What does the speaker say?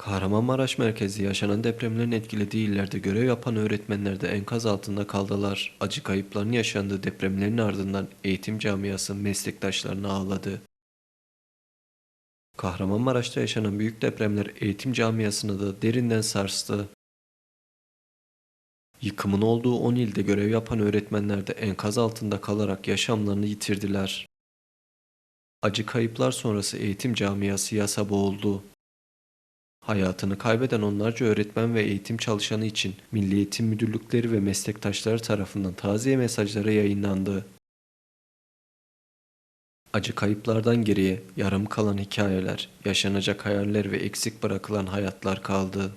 Kahramanmaraş merkezi yaşanan depremlerin etkilediği illerde görev yapan öğretmenler de enkaz altında kaldılar. Acı kayıpların yaşandığı depremlerin ardından eğitim camiası meslektaşlarını ağladı. Kahramanmaraş'ta yaşanan büyük depremler eğitim camiasını da derinden sarstı. Yıkımın olduğu 10 ilde görev yapan öğretmenler de enkaz altında kalarak yaşamlarını yitirdiler. Acı kayıplar sonrası eğitim camiası yasa boğuldu. Hayatını kaybeden onlarca öğretmen ve eğitim çalışanı için Milli Eğitim Müdürlükleri ve meslektaşları tarafından taziye mesajları yayınlandı. Acı kayıplardan geriye yarım kalan hikayeler, yaşanacak hayaller ve eksik bırakılan hayatlar kaldı.